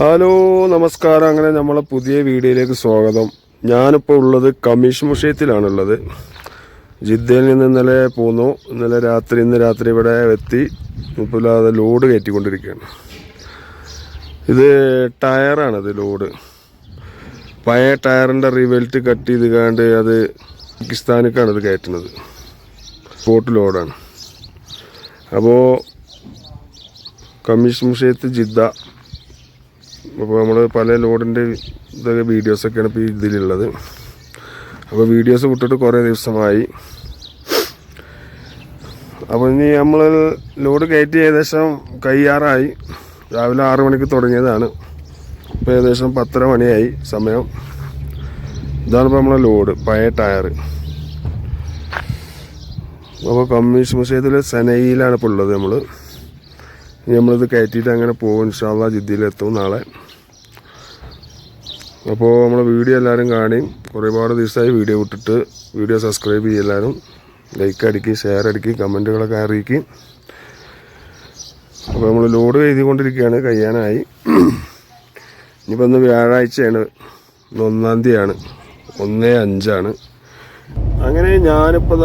Hello നമസ്കാരം. അങ്ങനെ നമ്മളെ പുതിയ വീഡിയോയിലേക്ക് സ്വാഗതം. ഞാനിപ്പോൾ ഉള്ളത് കമ്മീഷൻ മുഷയത്തിലാണുള്ളത് ജിദ്ദയിൽ നിന്ന് ഇന്നലെ പോന്നു. ഇന്നലെ രാത്രി ഇന്ന് രാത്രി ഇവിടെ എത്തി. ഇപ്പോൾ അത് ലോഡ് കയറ്റിക്കൊണ്ടിരിക്കുകയാണ്. ഇത് ടയറാണത് ലോഡ്. പഴയ ടയറിന്റെ റിവെൽറ്റ് കട്ട് ചെയ്ത് കാണ്ട് അത് പാകിസ്ഥാനിക്കാണ് ഇത് കയറ്റുന്നത്. സ്പോട്ട് ലോഡാണ്. അപ്പോൾ കമ്മീഷൻ മുഷയത്ത് ജിദ്ദ അപ്പോൾ നമ്മൾ പല ലോഡിന്റെ ഇതൊക്കെ വീഡിയോസൊക്കെയാണ് ഇപ്പോൾ ഇതിലുള്ളത്. അപ്പോൾ വീഡിയോസ് വിട്ടിട്ട് കുറേ ദിവസമായി. അപ്പോൾ ഇനി നമ്മൾ ലോഡ് കയറ്റി ഏകദേശം കയ്യാറായി. രാവിലെ ആറ് മണിക്ക് തുടങ്ങിയതാണ്. ഇപ്പോൾ ഏകദേശം പത്തര മണിയായി സമയം. ഇതാണ് ഇപ്പോൾ നമ്മളെ ലോഡ് പഴയ ടയർ. അപ്പോൾ കമ്മീഷൻ മ്യൂസിയത്തിൽ സെനയിലാണ് ഇപ്പോൾ ഉള്ളത് നമ്മൾ. നമ്മളിത് കയറ്റിയിട്ട് അങ്ങനെ പോകും ഇൻഷാല്ല ജിദ്ദിയിലെത്തും നാളെ. അപ്പോൾ നമ്മൾ വീഡിയോ എല്ലാവരും കാണുകയും ഒരുപാട് ദിവസമായി വീഡിയോ വിട്ടിട്ട് വീഡിയോ സബ്സ്ക്രൈബ് ചെയ്യും എല്ലാവരും ലൈക്ക് അടിക്കുക ഷെയർ അടിക്കുക കമന്റുകളൊക്കെ അറിയിക്കും. അപ്പോൾ നമ്മൾ ലോഡ് എഴുതിക്കൊണ്ടിരിക്കുകയാണ് കഴിയാനായി. ഇനിയിപ്പോൾ ഇന്ന് വ്യാഴാഴ്ചയാണ്. ഇന്ന് ഒന്നാം തീയതിയാണ്. ഒന്ന് അഞ്ചാണ്. അങ്ങനെ ഞാനിപ്പോൾ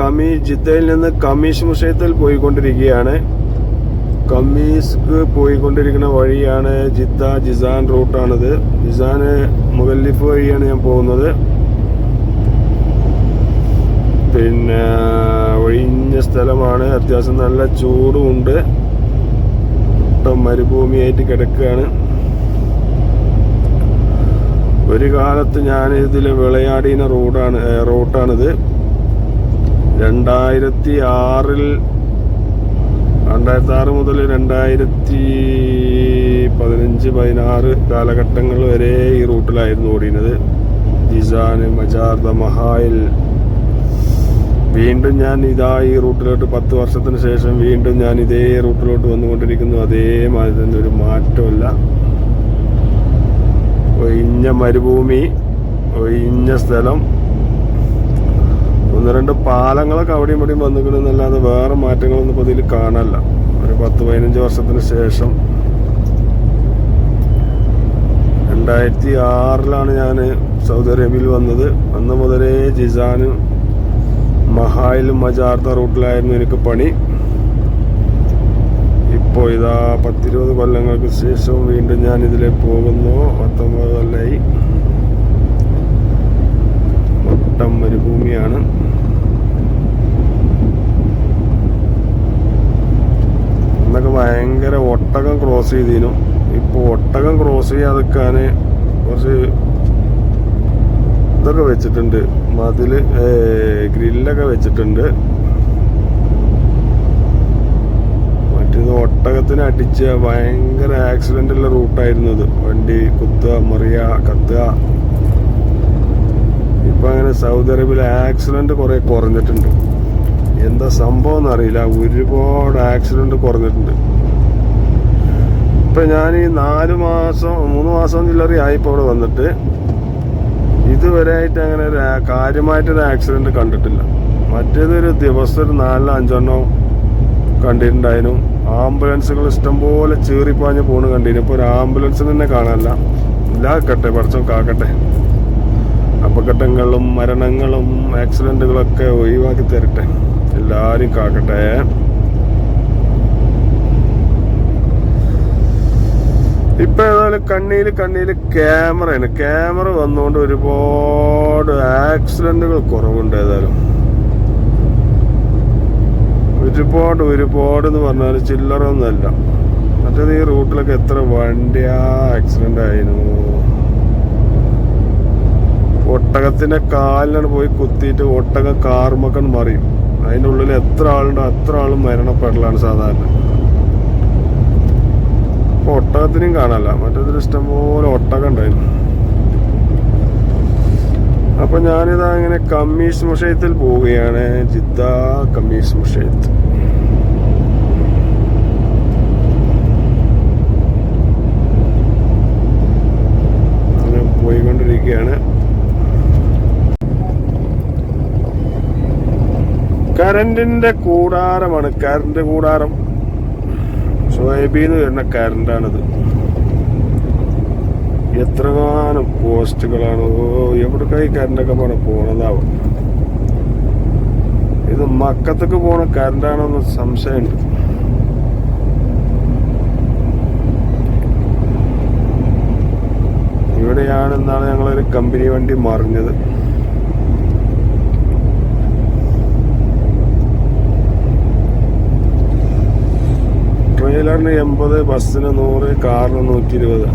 കമി ജിദ്ദയിൽ നിന്ന് കമീഷ് മുഷയത്തിൽ പോയിക്കൊണ്ടിരിക്കുകയാണ്. കമ്മീസ്ക്ക് പോയിക്കൊണ്ടിരിക്കുന്ന വഴിയാണ് ജിദ്ദ ജിസാൻ റൂട്ടാണിത്. ജിസാന് മുഗല്ലിഫ് വഴിയാണ് ഞാൻ പോകുന്നത്. പിന്നെ ഒഴിഞ്ഞ സ്ഥലമാണ്. അത്യാവശ്യം നല്ല ചൂടുമുണ്ട് ഒട്ടും മരുഭൂമിയായിട്ട് കിടക്കുകയാണ്. ഒരു കാലത്ത് ഞാൻ ഇതിൽ വിളയാടിയ റോഡാണ് റൂട്ടാണിത്. രണ്ടായിരത്തി ആറിൽ രണ്ടായിരത്തി ആറ് മുതൽ രണ്ടായിരത്തി പതിനഞ്ച് പതിനാറ് കാലഘട്ടങ്ങൾ വരെ ഈ റൂട്ടിലായിരുന്നു ഓടിയത് ജിസാൻ മജാർദ മഹായിൽ വീണ്ടും ഞാൻ ഇതാ ഈ റൂട്ടിലോട്ട് പത്ത് വർഷത്തിന് ശേഷം വീണ്ടും ഞാൻ ഇതേ റൂട്ടിലോട്ട് വന്നുകൊണ്ടിരിക്കുന്നു. അതേമാതിരി തന്നെ ഒരു മാറ്റമില്ല ഒഴിഞ്ഞ മരുഭൂമി ഒഴിഞ്ഞ സ്ഥലം ഒന്ന് രണ്ട് പാലങ്ങളൊക്കെ അവിടെയും ഇവിടെയും വന്നിക്കണമെന്നല്ലാതെ വേറെ മാറ്റങ്ങളൊന്നും ഇപ്പോൾ ഇതിൽ കാണാനില്ല. ഒരു പത്ത് പതിനഞ്ച് വർഷത്തിന് ശേഷം രണ്ടായിരത്തി ആറിലാണ് ഞാൻ സൗദി അറേബ്യയിൽ വന്നത്. അന്ന് മുതലേ ജിസാനും മഹായിലും മജാർത്ത റൂട്ടിലായിരുന്നു എനിക്ക് പണി. ഇപ്പോൾ ഇതാ പത്തിരുപത് കൊല്ലങ്ങൾക്ക് ശേഷം വീണ്ടും ഞാൻ ഇതിലെ പോകുന്നു. പത്തൊമ്പത് കൊല്ലമായി ഒട്ടം മരുഭൂമിയാണ് അന്നൊക്കെ ഭയങ്കര ഒട്ടകം ക്രോസ് ചെയ്തിരുന്നു ഇപ്പോൾ ഒട്ടകം ക്രോസ് ചെയ്യാതെക്കാൻ കുറച്ച് ഇതൊക്കെ വെച്ചിട്ടുണ്ട്. മതിൽ ഗ്രില്ലൊക്കെ വെച്ചിട്ടുണ്ട്. മറ്റേത് ഒട്ടകത്തിന് അടിച്ച ഭയങ്കര ആക്സിഡന്റ് ഉള്ള റൂട്ടായിരുന്നു ഇത്. വണ്ടി കുത്തുക മറിയ കത്തുക. ഇപ്പൊ അങ്ങനെ സൗദി അറേബ്യയിൽ ആക്സിഡന്റ് കുറേ കുറഞ്ഞിട്ടുണ്ട്. എന്താ സംഭവം എന്നറിയില്ല. ഒരുപാട് ആക്സിഡന്റ് കുറഞ്ഞിട്ടുണ്ട്. ഇപ്പൊ ഞാൻ ഈ നാല് മാസം മൂന്ന് മാസം ചില്ലറി ആയിപ്പോ ഇവിടെ വന്നിട്ട് ഇതുവരെ ആയിട്ട് അങ്ങനെ ഒരു കാര്യമായിട്ടൊരു ആക്സിഡന്റ് കണ്ടിട്ടില്ല. മറ്റേതൊരു ദിവസം ഒരു നാലിലോ അഞ്ചെണ്ണോ കണ്ടിട്ടുണ്ടായിരുന്നു. ആംബുലൻസുകൾ ഇഷ്ടംപോലെ ചീറിപ്പാഞ്ഞ് പോണ് കണ്ടിരുന്നു. ഇപ്പോൾ ഒരു ആംബുലൻസ് തന്നെ കാണാനല്ല. ഇല്ലാക്കട്ടെ പഠിച്ചോ കാക്കട്ടെ. അപകടങ്ങളും മരണങ്ങളും ആക്സിഡന്റുകളൊക്കെ ഒഴിവാക്കി തരട്ടെ. എല്ലാരും കാക്കട്ടെ. ഇപ്പൊ ഏതായാലും കണ്ണിയിൽ കണ്ണിയിൽ ക്യാമറയാണ് ക്യാമറ വന്നുകൊണ്ട് ഒരുപാട് ആക്സിഡന്റുകൾ കുറവുണ്ട് ഏതായാലും. ഒരുപാട് ഒരുപാട് എന്ന് പറഞ്ഞാൽ ചില്ലറ മറ്റേത് ഈ റൂട്ടിലൊക്കെ എത്ര വണ്ടിയാ ആക്സിഡന്റ് ആയിരുന്നു. ഒട്ടകത്തിന്റെ കാലിനാണ് പോയി കുത്തിയിട്ട് ഒട്ടക കാർമക്കൻ മറിയും. അതിന്റെ ഉള്ളിൽ എത്ര ആളുണ്ടോ അത്ര ആളും മരണപ്പെടലാണ് സാധാരണ. അപ്പൊ ഒട്ടകത്തിനും കാണാല്ല ഇഷ്ടം പോലെ ഒട്ടകം ഉണ്ടായിരുന്നു. അപ്പൊ ഞാനിതാ ഇങ്ങനെ കമ്മീസ് മുഷയത്തിൽ പോവുകയാണ്. ജിദ്ദ കമ്മീസ് മുഷയത്ത് അങ്ങനെ പോയിക്കൊണ്ടിരിക്കുകയാണ് കരണ്ടിന്റെ കൂടാരമാണ്. കരണ്ട് കൂടാരം. സ്വയബീന്ന് വരുന്ന കരണ്ടാണിത്. എത്രകാലം പോസ്റ്റുകളാണ്? ഓ എവിടെ കൈ കരണ്ടൊക്കെ പോണ പോണതാവും? ഇത് മക്കത്തേക്ക് പോണ കരണ്ടാണെന്ന് സംശയമുണ്ട്. ഇവിടെയാണെന്നാണ് ഞങ്ങളൊരു കമ്പനി വണ്ടി മറിഞ്ഞത്. ട്രെയിലറിന് എൺപത് ബസ്സിന് നൂറ് കാറിന് നൂറ്റി ഇരുപത്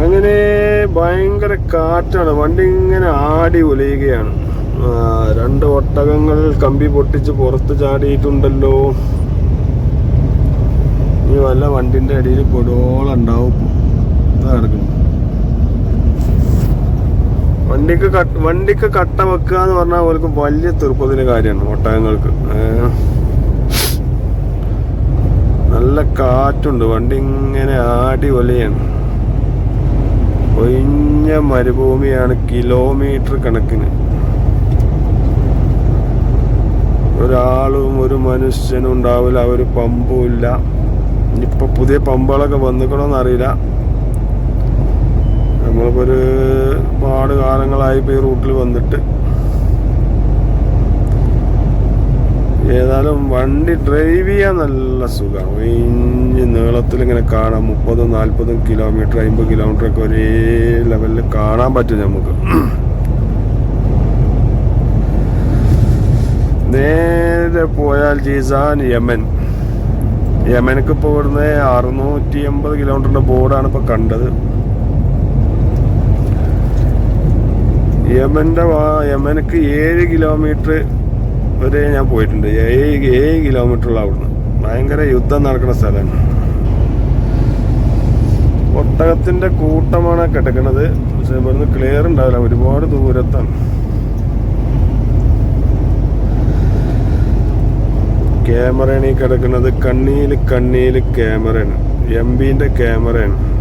അങ്ങനെ ഭയങ്കര കാറ്റാണ്. വണ്ടി ഇങ്ങനെ ആടി ഉലയുകയാണ് രണ്ട് ഒട്ടകങ്ങൾ കമ്പി പൊട്ടിച്ച് പുറത്ത് ചാടിയിട്ടുണ്ടല്ലോ. ഈ വല്ല വണ്ടിന്റെ അടിയിൽ പൊടോളം കിടക്കുന്നു വണ്ടിക്ക് കട്ട് വണ്ടിക്ക് കട്ട വെക്കുക എന്ന് പറഞ്ഞാൽ അവർക്ക് വലിയ തീർപ്പതിന്റെ കാര്യമാണ് ഒട്ടകങ്ങൾക്ക്. നല്ല കാറ്റുണ്ട്. വണ്ടി ഇങ്ങനെ ആടി ഒലയാണ് ഒഴിഞ്ഞ മരുഭൂമിയാണ് കിലോമീറ്റർ കണക്കിന്. ഒരാളും ഒരു മനുഷ്യനും ഉണ്ടാവില്ല ഒരു പമ്പും ഇല്ല. ഇനിയിപ്പോ പുതിയ പമ്പുകളൊക്കെ വന്നിക്കണോന്ന് നമ്മളിപ്പോ ഒരു പാട് കാലങ്ങളായി ഇപ്പൊ ഈ റൂട്ടിൽ വന്നിട്ട്. ഏതായാലും വണ്ടി ഡ്രൈവ് ചെയ്യാൻ നല്ല സുഖമാണ് ഒഴിഞ്ഞ് നീളത്തിൽ ഇങ്ങനെ കാണാം. മുപ്പതും നാൽപ്പതും കിലോമീറ്റർ അമ്പത് കിലോമീറ്റർ ഒക്കെ ഒരേ ലെവലിൽ കാണാൻ പറ്റും നമുക്ക്. നേരെ പോയാൽ ജീസാൻ യമൻ. യമനക്ക് ഇപ്പോൾ ഇവിടുന്ന് അറുന്നൂറ്റി എൺപത് കിലോമീറ്ററിന്റെ ബോർഡാണ് ഇപ്പൊ കണ്ടത്. യമന്റെ വാ- യമനക്ക് ഏഴ് കിലോമീറ്റർ വരെ ഞാൻ പോയിട്ടുണ്ട്. ഏഴ് ഏഴ് കിലോമീറ്ററുള്ള അവിടുന്ന്. ഭയങ്കര യുദ്ധം നടക്കുന്ന സ്ഥലമാണ്. ഒട്ടകത്തിന്റെ കൂട്ടമാണ് കിടക്കുന്നത്. പക്ഷെ ഇവിടുന്ന് ക്ലിയർ ഉണ്ടാവില്ല. ഒരുപാട് ദൂരത്താണ്. ക്യാമറയാണ് ഈ കിടക്കുന്നത്. കണ്ണിയിൽ കണ്ണിയിൽ ക്യാമറയാണ്. എം ബിന്റെ ക്യാമറയാണ്.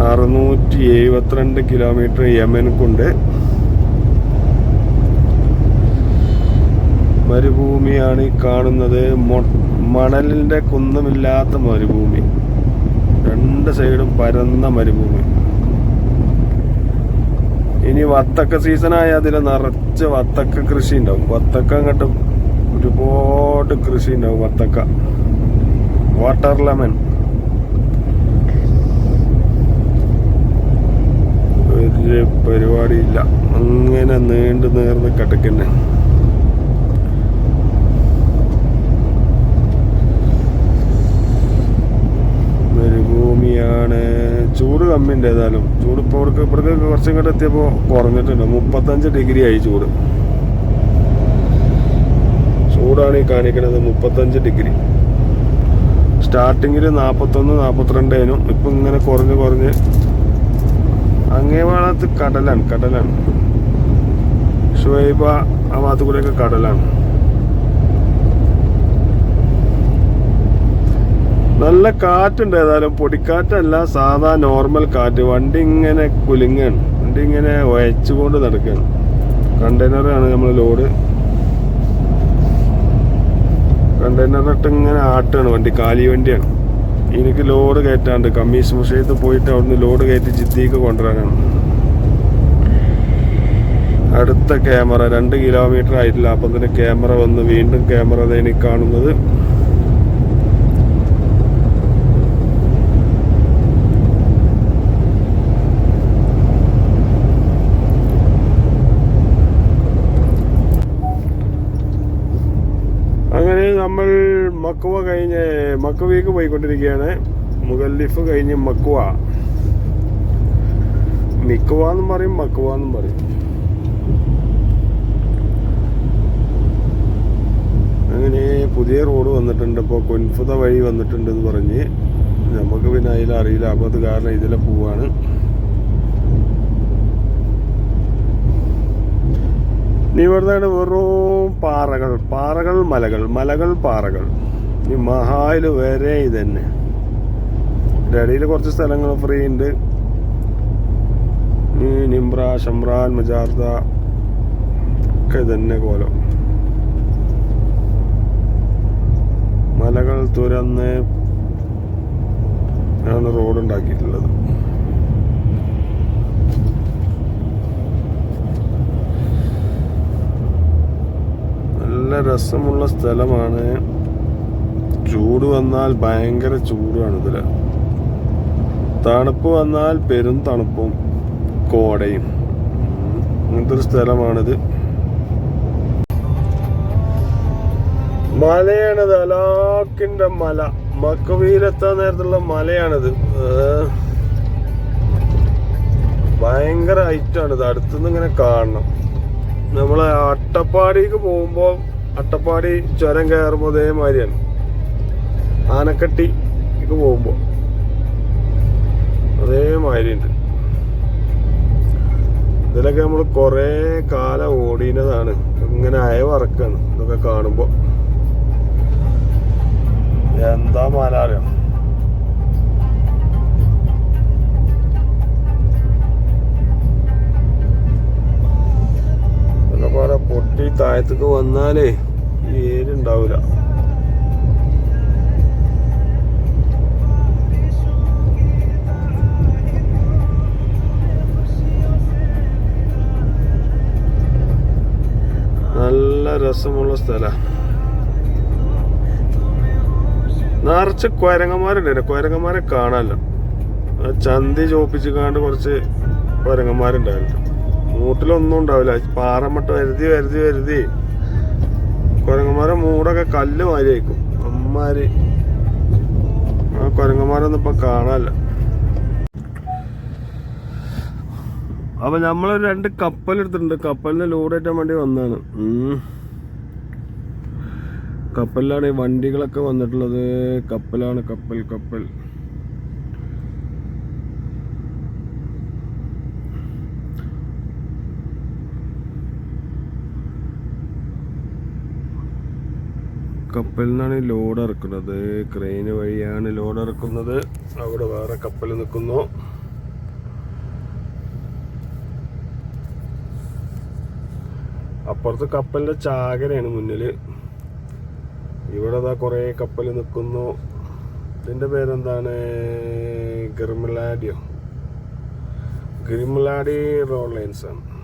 അറുന്നൂറ്റി എഴുപത്തിരണ്ട് കിലോമീറ്റർ യമനക്കുണ്ട് മരുഭൂമിയാണ് ഈ കാണുന്നത്. മണലിന്റെ കുന്നമില്ലാത്ത മരുഭൂമി. രണ്ട് സൈഡും പരന്ന മരുഭൂമി. ഇനി വത്തക്ക സീസണായ അതിൽ നിറച്ച് വത്തക്ക കൃഷി ഉണ്ടാവും. വത്തക്ക അങ്ങോട്ട് ഒരുപാട് കൃഷി ഉണ്ടാവും. വത്തക്ക. വാട്ടർ ലെമൺ ഒരു പരിപാടിയില്ല. അങ്ങനെ നീണ്ടു നേർന്ന് കിടക്കുന്നെ മരുഭൂമിയാണ്. ചൂട് കമ്മിണ്ട് ഏതായാലും. ചൂട് ഇപ്പോൾ ഇവിടേക്ക് ഇവിടേക്ക് കുറച്ചും കൂടെ എത്തിയപ്പോൾ കുറഞ്ഞിട്ടുണ്ട്. മുപ്പത്തഞ്ച് ഡിഗ്രി ആയി ചൂട്. ചൂടാണ് ഈ കാണിക്കുന്നത് മുപ്പത്തഞ്ച് ഡിഗ്രി. സ്റ്റാർട്ടിങ്ങിൽ നാൽപ്പത്തൊന്ന് നാൽപ്പത്തിരണ്ടേനും ഇപ്പം ഇങ്ങനെ കുറഞ്ഞ് കുറഞ്ഞ് അങ്ങേ ഭാഗത്ത് കടലാണ് കടലാണ്. ഷുവൈബ ആ ഭാഗത്ത് കൂടെയൊക്കെ കടലാണ്. നല്ല കാറ്റുണ്ട് ഏതായാലും. പൊടിക്കാറ്റല്ല സാധാ നോർമൽ കാറ്റ്. വണ്ടി ഇങ്ങനെ കുലുങ്ങാണ്. വണ്ടി ഇങ്ങനെ ഒയച്ചുകൊണ്ട് നടക്കുകയാണ് കണ്ടെയ്നറാണ് നമ്മൾ ലോഡ്. കണ്ടെയ്നറിട്ട് ഇങ്ങനെ ആട്ടാണ് വണ്ടി കാലി വണ്ടിയാണ് എനിക്ക് ലോഡ് കയറ്റാണ്ട് കമ്മീസ് മുഷയത്ത് പോയിട്ട് അവിടുന്ന് ലോഡ് കയറ്റി ജിദ്ദിക്ക് കൊണ്ടുവരാനാണ്. അടുത്ത ക്യാമറ രണ്ട് കിലോമീറ്റർ ആയിട്ടില്ല അപ്പം തന്നെ ക്യാമറ വന്ന് വീണ്ടും ക്യാമറ എനിക്ക് കാണുന്നത് അങ്ങനെ നമ്മൾ മക്കുവ കഴിഞ്ഞ് മക്കുവയ്ക്ക് പോയിക്കൊണ്ടിരിക്കുകയാണ്. മുഗല്ലിഫ് കഴിഞ്ഞ് മക്കുവ. മിക്കുവ എന്നും പറയും മക്കുവ എന്നും പറയും. അങ്ങനെ പുതിയ റോഡ് വന്നിട്ടുണ്ട്. ഇപ്പോൾ കൊൻഫുത വഴി വന്നിട്ടുണ്ട് എന്ന് പറഞ്ഞ്. നമുക്ക് പിന്നെ അതിലറിയില്ല അപ്പോൾ അത് കാരണം ഇതിലെ പോവാണ്. നീ ഇവിടുന്ന് വെറും പാറകൾ പാറകൾ മലകൾ മലകൾ പാറകൾ. ഈ മഹായിൽ വരെ ഇതന്നെ. ഡൽഹിയിൽ കുറച്ച് സ്ഥലങ്ങൾ ഫ്രീ ഉണ്ട്. ഈ നിംബ്ര ഷംറാൻ മുജാർദ ഒക്കെ ഇതന്നെ കോലം. മലകൾ തുരന്ന് ആണ് റോഡ് ഉണ്ടാക്കിയിട്ടുള്ളത്. നല്ല രസമുള്ള സ്ഥലമാണ്. ചൂട് വന്നാൽ ഭയങ്കര ചൂടുമാണ് ഇതിൽ തണുപ്പ് വന്നാൽ പെരും തണുപ്പും കോടയും. അങ്ങനത്തെ ഒരു സ്ഥലമാണിത്. മലയാണിത് അലാക്കിന്റെ മല. മക്കവീലെത്താൻ നേരത്തുള്ള മലയാണിത്. ഭയങ്കര ഹൈറ്റാണിത്. അടുത്തുനിന്ന് ഇങ്ങനെ കാണണം. നമ്മളെ അട്ടപ്പാടിക്ക് പോകുമ്പോൾ അട്ടപ്പാടി ചുരം കയറുമ്പോൾ അതേമാതിരിയാണ് ആനക്കട്ടിക്ക് പോകുമ്പോൾ അതേമാതിരി ഉണ്ട് ഇതിലൊക്കെ നമ്മൾ കുറേ കാലം ഓടിനതാണ്. ഇങ്ങനെ അയവറക്കാണ് ഇതൊക്കെ കാണുമ്പോൾ എന്താ മല അറിയാം? ഇതൊക്കെ പോലെ പൊട്ടി താഴത്തേക്ക് വന്നാലേ ഉണ്ടാവില്ല നല്ല രസമുള്ള സ്ഥല. നിറച്ച് കുരങ്ങന്മാരുണ്ട് കുരങ്ങന്മാരെ കാണാമല്ലോ ചന്തി ചോപ്പിച്ച് കാണ്ട് കുറച്ച് കുരങ്ങന്മാരുണ്ടായിരുന്നു. മൂട്ടിലൊന്നും ഉണ്ടാവില്ല. പാറമട്ട വരുതി വരുതി വരുതി. കുരങ്ങന്മാരെ മൂടൊക്കെ കല്ല് മാതിരി ആയിരിക്കും അമ്മാര്. ആ കുരങ്ങന്മാരൊന്നും ഇപ്പൊ കാണാനില്ല. അപ്പൊ നമ്മൾ രണ്ട് കപ്പൽ എടുത്തിട്ടുണ്ട്. കപ്പലിന് ലോഡ് ഏറ്റാൻ വേണ്ടി വന്നാണ് കപ്പലിലാണ് ഈ വണ്ടികളൊക്കെ വന്നിട്ടുള്ളത്. കപ്പലാണ് കപ്പൽ കപ്പൽ. കപ്പലിൽ നിന്നാണ് ലോഡ് ഇറക്കുന്നത്. ക്രെയിന് വഴിയാണ് ലോഡ് ഇറക്കുന്നത്. അവിടെ വേറെ കപ്പൽ നിൽക്കുന്നു. അപ്പുറത്ത് കപ്പലിന്റെ ചാകരയാണ് മുന്നിൽ. ഇവിടെ അതാ കുറെ കപ്പൽ നിൽക്കുന്നു. ഇതിന്റെ പേരെന്താണ്? ഗിർമിലാഡിയോ. ഗിർമിലാഡി റോഡ് ആണ്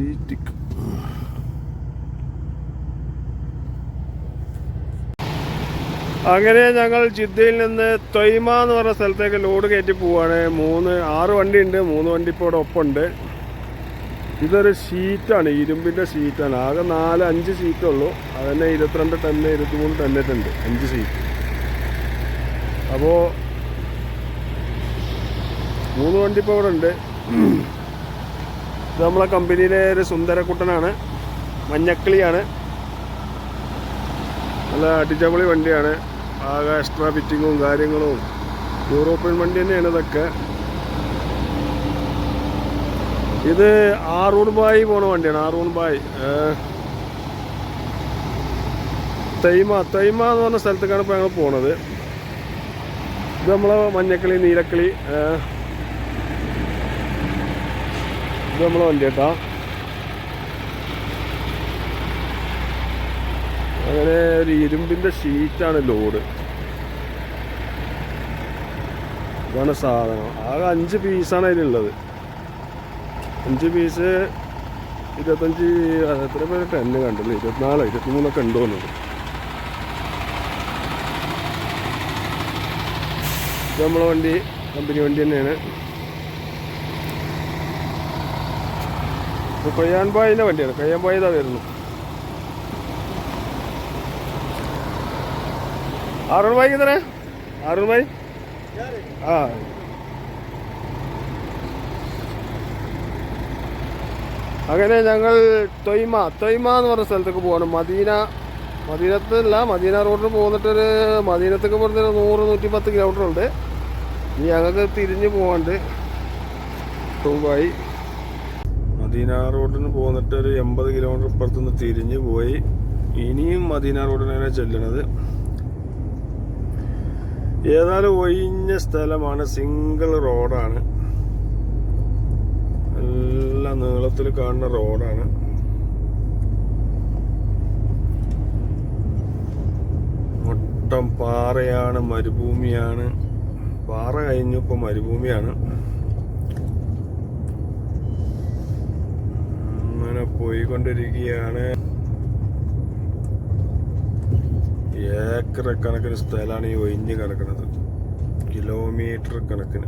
സീറ്റിക് അങ്ങനെ ഞങ്ങൾ ജിദ്ദയിൽ നിന്ന് തൊയ്മ എന്ന് പറഞ്ഞ സ്ഥലത്തേക്ക് ലോഡ് കയറ്റി പോവാണ്. മൂന്ന് ആറ് വണ്ടി ഉണ്ട് മൂന്ന് വണ്ടി ഇപ്പോൾ ഇവിടെ ഒപ്പമുണ്ട്. ഇതൊരു ഷീറ്റാണ്. ഇരുമ്പിന്റെ ഷീറ്റാണ്. ആകെ നാല് അഞ്ച് സീറ്റേ ഉള്ളൂ. അതന്നെ ഇരുപത്തിരണ്ട് ടണ്ണ് ഇരുപത്തിമൂന്ന് ടണ്ണിട്ടുണ്ട് അഞ്ച് സീറ്റ് അപ്പോൾ മൂന്ന് വണ്ടി ഇപ്പോൾ ഇവിടെ ഉണ്ട്. ഇത് നമ്മളെ കമ്പനിയിലെ ഒരു സുന്ദരക്കുട്ടനാണ്. മഞ്ഞക്കിളിയാണ്. നല്ല അടിച്ചപൊളി വണ്ടിയാണ്. ആകെ എക്സ്ട്രാ ഫിറ്റിങ്ങും കാര്യങ്ങളും. യൂറോപ്യൻ വണ്ടി തന്നെയാണ് ഇതൊക്കെ. ഇത് ആറൂൺ ബായി പോണ വണ്ടിയാണ്. ആറൂൺ ബായി. തൈമ തൈമ എന്ന് പറഞ്ഞ സ്ഥലത്തേക്കാണ് ഇപ്പോൾ ഞങ്ങൾ പോണത്. ഇത് നമ്മളെ മഞ്ഞക്കിളി നീലക്കിളി. ഇത് നമ്മളെ വണ്ടി കേട്ടോ. അങ്ങനെ ഒരു ഇരുമ്പിന്റെ ഷീറ്റാണ് ലോഡ് ഇതാണ് സാധനം. ആകെ അഞ്ച് പീസാണ് അതിലുള്ളത്. അഞ്ച് പീസ് ഇരുപത്തഞ്ച് എത്ര പേര്? ടെന്ന് കണ്ടല്ലോ? ഇരുപത്തിനാല് ഇരുപത്തിമൂന്നൊക്കെ ഉണ്ട് ഇത് നമ്മളെ വണ്ടി കമ്പനി വണ്ടി തന്നെയാണ്. ഇത് കൊയ്യാൻബായിന്റെ വണ്ടിയാണ്. കൊയ്യാൻബായി ഇതാ വരുന്നു. അരുൺ ഭായി കിതറേ അരുൺ ഭായി? ആ. അങ്ങനെ ഞങ്ങൾ തൊയ്മ തൊയ്മ എന്ന് പറഞ്ഞ സ്ഥലത്തേക്ക് പോവാണ്. മദീന മദീനത്തല്ല മദീന റോഡിൽ പോന്നിട്ടൊരു മദീനത്തേക്ക് പറഞ്ഞൊരു നൂറ് നൂറ്റി പത്ത് കിലോമീറ്റർ ഉണ്ട്. ഇനി ഞങ്ങൾക്ക് തിരിഞ്ഞ് പോകാണ്ട് ദുബായി. മദീന റോഡിന് പോന്നിട്ട് ഒരു എൺപത് കിലോമീറ്റർ ഇപ്പുറത്തുനിന്ന് തിരിഞ്ഞ് പോയി. ഇനിയും മദീനാ റോഡിനാണ് ചെല്ലണത്. ഏതായാലും ഒഴിഞ്ഞ സ്ഥലമാണ് സിംഗിൾ റോഡാണ്. എല്ലാ നീളത്തിൽ കാണുന്ന റോഡാണ്. മൊട്ടം പാറയാണ് മരുഭൂമിയാണ്. പാറ കഴിഞ്ഞു ഇപ്പൊ മരുഭൂമിയാണ്. പോയിക്കൊണ്ടിരിക്കുകയാണ്. ഏക്കർ കണക്കിന് സ്ഥലമാണ് ഈ ഒഴിഞ്ഞ് കിടക്കുന്നത്. കിലോമീറ്റർ കണക്കിന്.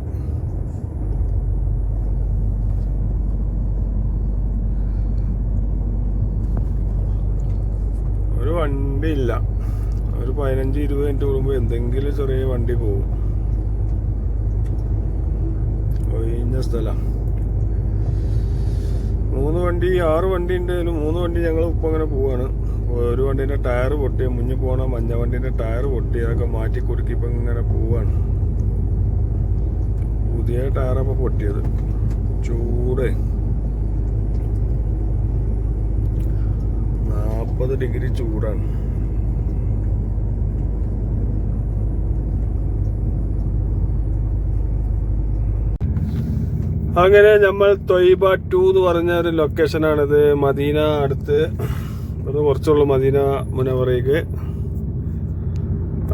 ഒരു വണ്ടി ഇല്ല. ഒരു പതിനഞ്ച് ഇരുപത് മിനിറ്റ് കൂടുമ്പോൾ എന്തെങ്കിലും ചെറിയ വണ്ടി പോകും. ഒഴിഞ്ഞ സ്ഥലം. മൂന്ന് വണ്ടി ആറ് വണ്ടി ഉണ്ടെങ്കിലും മൂന്ന് വണ്ടി ഞങ്ങൾ ഇപ്പം അങ്ങനെ പോവാണ്. ഒരു വണ്ടീന്റെ ടയർ പൊട്ടി മുന്നിൽ പോകണം മഞ്ഞ വണ്ടീന്റെ ടയർ പൊട്ടി അതൊക്കെ മാറ്റി കൊടുക്കി ഇപ്പം ഇങ്ങനെ പോവാണ്. പുതിയ ടയറപ്പോൾ പൊട്ടിയത്. ചൂട്. നാൽപ്പത് ഡിഗ്രി ചൂടാണ്. അങ്ങനെ നമ്മൾ തൊയ്ബ ടു എന്ന് പറഞ്ഞ ഒരു ലൊക്കേഷനാണിത്. മദീന അടുത്ത്. അത് കുറച്ചുള്ള മദീന മുനവറയ്ക്ക്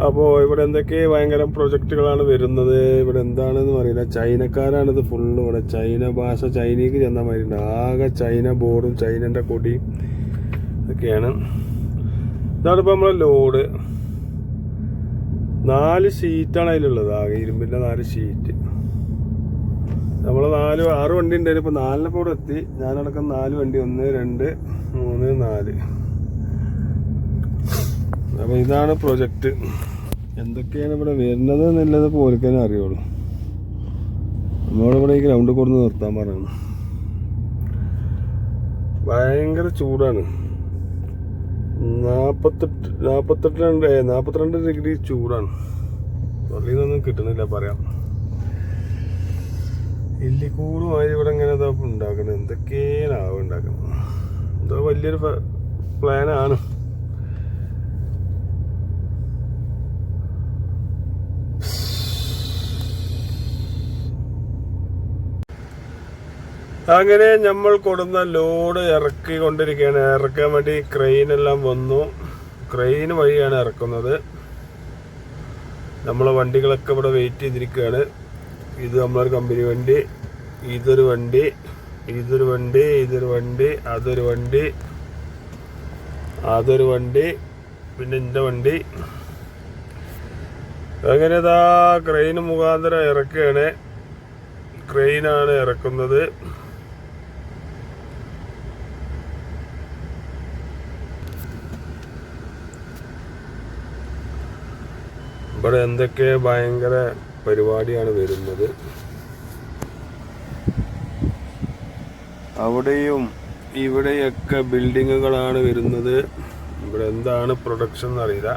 അപ്പോൾ ഇവിടെ എന്തൊക്കെ ഭയങ്കര പ്രൊജക്റ്റുകളാണ് വരുന്നത്? ഇവിടെ എന്താണെന്ന് അറിയില്ല. ചൈനക്കാരാണിത് ഫുള്ള് ഇവിടെ. ചൈന ഭാഷ ചൈനയ്ക്ക് ചെന്ന മാതിരി ആകെ ചൈന ബോർഡും ചൈനന്റെ കൊടിയും ഒക്കെയാണ് ഇതാണ് ഇപ്പോൾ നമ്മളെ ലോഡ്. നാല് ഷീറ്റാണ് അതിലുള്ളത്. ആകെ ഇരുമ്പിന്റെ നാല് ഷീറ്റ് നമ്മൾ നാല് ആറ് വണ്ടി ഉണ്ടായിരുന്നു. ഇപ്പോൾ നാലിനിപ്പോ ഇവിടെ എത്തി. ഞാനടക്കം നാല് വണ്ടി ഒന്ന് രണ്ട് മൂന്ന് നാല്. അപ്പോൾ ഇതാണ് പ്രൊജക്റ്റ് എന്തൊക്കെയാണ് ഇവിടെ വരുന്നത് എന്നുള്ളത് പോലെക്കാനും അറിയുള്ളൂ. നമ്മളിവിടെ ഈ ഗ്രൗണ്ടിൽ കൊടുന്ന് നിർത്താൻ പറയണം. ഭയങ്കര ചൂടാണ്. നാൽപ്പത്തെട്ട് നാൽപ്പത്തെട്ട് രണ്ട് നാൽപ്പത്തിരണ്ട് ഡിഗ്രി ചൂടാണ്. പള്ളിയിൽ നിന്നൊന്നും കിട്ടുന്നില്ല പറയാം. ഇല്ലിക്കൂടുമായി ഇവിടെ ഇങ്ങനെ ഇതാ ഉണ്ടാക്കുന്നത് എന്തൊക്കെയാണ് ആവും ഉണ്ടാക്കുന്നത് എന്തോ വലിയൊരു പ്ലാനാണ് അങ്ങനെ നമ്മൾ കൊടുന്ന ലോഡ് ഇറക്കി കൊണ്ടിരിക്കുകയാണ് ഇറക്കാൻ വേണ്ടി ക്രെയിൻ എല്ലാം വന്നു. ക്രെയിൻ വഴിയാണ് ഇറക്കുന്നത്. നമ്മളെ വണ്ടികളൊക്കെ ഇവിടെ വെയിറ്റ് ചെയ്തിരിക്കുകയാണ്. ഇത് നമ്മളൊരു കമ്പനി വണ്ടി ഇതൊരു വണ്ടി ഇതൊരു വണ്ടി ഇതൊരു വണ്ടി അതൊരു വണ്ടി അതൊരു വണ്ടി പിന്നെ എന്റെ വണ്ടി. അങ്ങനെ ഇതാ ക്രെയിൻ മുഖാന്തരം ഇറക്കുകയാണ് ക്രെയിനാണ് ഇറക്കുന്നത്. ഇവിടെ എന്തൊക്കെ ഭയങ്കര പരിപാടിയാണ് വരുന്നത്. അവിടെയും ഇവിടെയൊക്കെ ബിൽഡിങ്ങുകളാണ് വരുന്നത്. ഇവിടെ എന്താണ് പ്രൊഡക്ഷൻ എന്നറിയില്ല.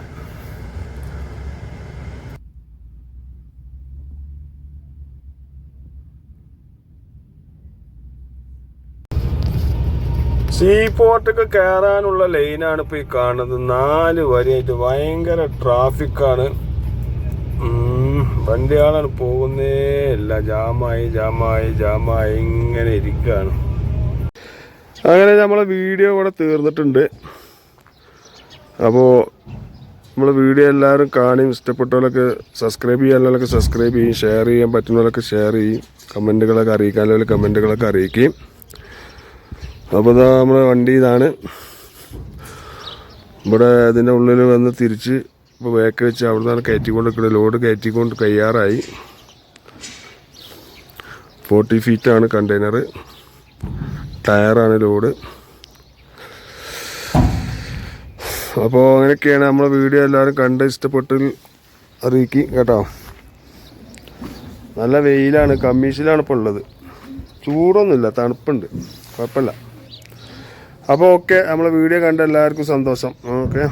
സീ പോർട്ടൊക്കെ കയറാനുള്ള ലൈനാണ് ഇപ്പോൾ ഈ കാണുന്നത്. നാല് വരിയായിട്ട് ഭയങ്കര ട്രാഫിക്കാണ്. വണ്ടികളാണ് പോകുന്നേ അല്ല ജാമായി ജാമായി ജാമായി ഇങ്ങനെ ഇരിക്കുകയാണ് അങ്ങനെ നമ്മളെ വീഡിയോ ഇവിടെ തീർന്നിട്ടുണ്ട്. അപ്പോൾ നമ്മൾ വീഡിയോ എല്ലാവരും കാണിയും ഇഷ്ടപ്പെട്ടവരൊക്കെ സബ്സ്ക്രൈബ് ചെയ്യാനുള്ളവരൊക്കെ സബ്സ്ക്രൈബ് ചെയ്യും ഷെയർ ചെയ്യാൻ പറ്റുന്നവരൊക്കെ ഷെയർ ചെയ്യും കമന്റുകളൊക്കെ അറിയിക്കാനുള്ള കമന്റുകളൊക്കെ അറിയിക്കും. അപ്പോൾ ഇതാ നമ്മുടെ വണ്ടി ഇതാണ്. ഇവിടെ അതിന്റെ ഉള്ളിൽ വന്ന് തിരിച്ച് ഇപ്പോൾ ബാക്ക് വെച്ച് അവിടെ നിന്നാണ് കയറ്റിക്കൊണ്ട് ലോഡ് കയറ്റിക്കൊണ്ട് കയ്യാറായി. ഫോർട്ടി ഫീറ്റാണ് കണ്ടെയ്നർ ടയറാണ് ലോഡ് അപ്പോൾ അങ്ങനെയൊക്കെയാണ് നമ്മളെ വീഡിയോ എല്ലാവരും കണ്ട് ഇഷ്ടപ്പെട്ട് അറിയിക്കി കേട്ടോ. നല്ല വെയിലാണ് കമ്മീഷനിലാണ് ഇപ്പോൾ ഉള്ളത്. ചൂടൊന്നുമില്ല തണുപ്പുണ്ട്. കുഴപ്പമില്ല. അപ്പോൾ ഓക്കെ നമ്മളെ വീഡിയോ കണ്ട എല്ലാവർക്കും സന്തോഷം. ഓക്കെ